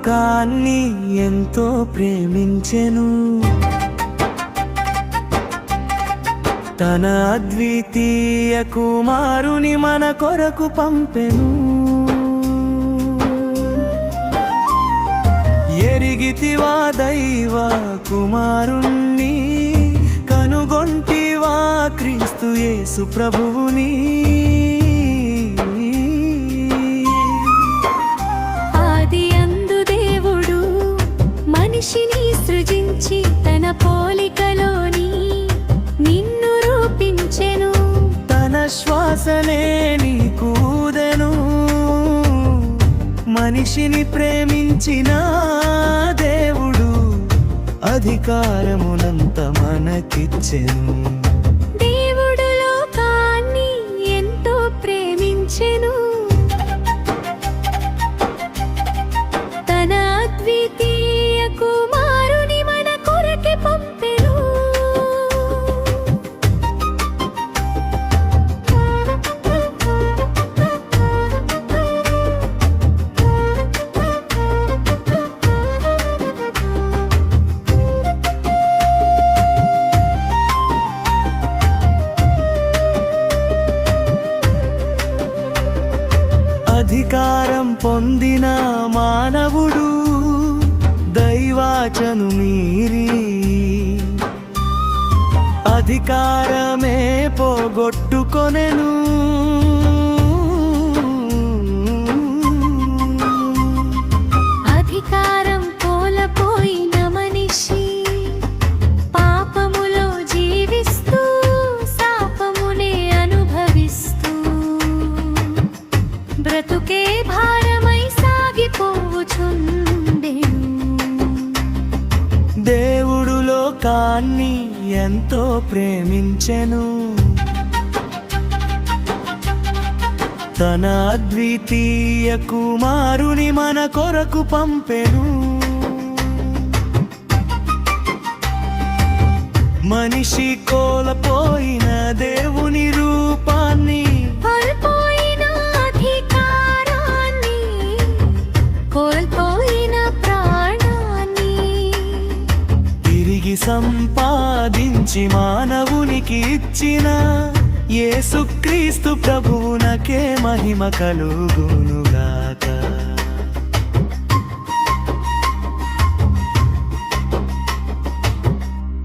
లోకాన్ని ఎంతో ప్రేమించెను. తన అద్వితీయ కుమారుని మన కొరకు పంపెను. ఎరిగితివా దైవ కుమారుణ్ణి కనుగొంటివా క్రీస్తు యేసు ప్రభువుని. మనిషిని సృజించి తన పోలికలోని నిన్ను రూపించెను. తన శ్వాసనే నీకూదెను మనిషిని ప్రేమించిన దేవుడు అధికారమునంత మనకిచ్చెను. అధికారం పొందిన మానవుడు దైవాచను మీరి. అధికారమే పోగొట్టుకొనెను. లోకాన్ని ఎంతో ప్రేమించెను. తన అద్వితీయ కుమారుని మన కొరకు పంపెను. మనిషి కోల్పోయిన దేవుని తిరిగి సంపాదించి మానవునికి ఇచ్చిన యేసుక్రీస్తు ప్రభువునకే మహిమ కలుగునుగాక.